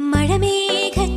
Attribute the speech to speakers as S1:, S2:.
S1: മഴമേഘ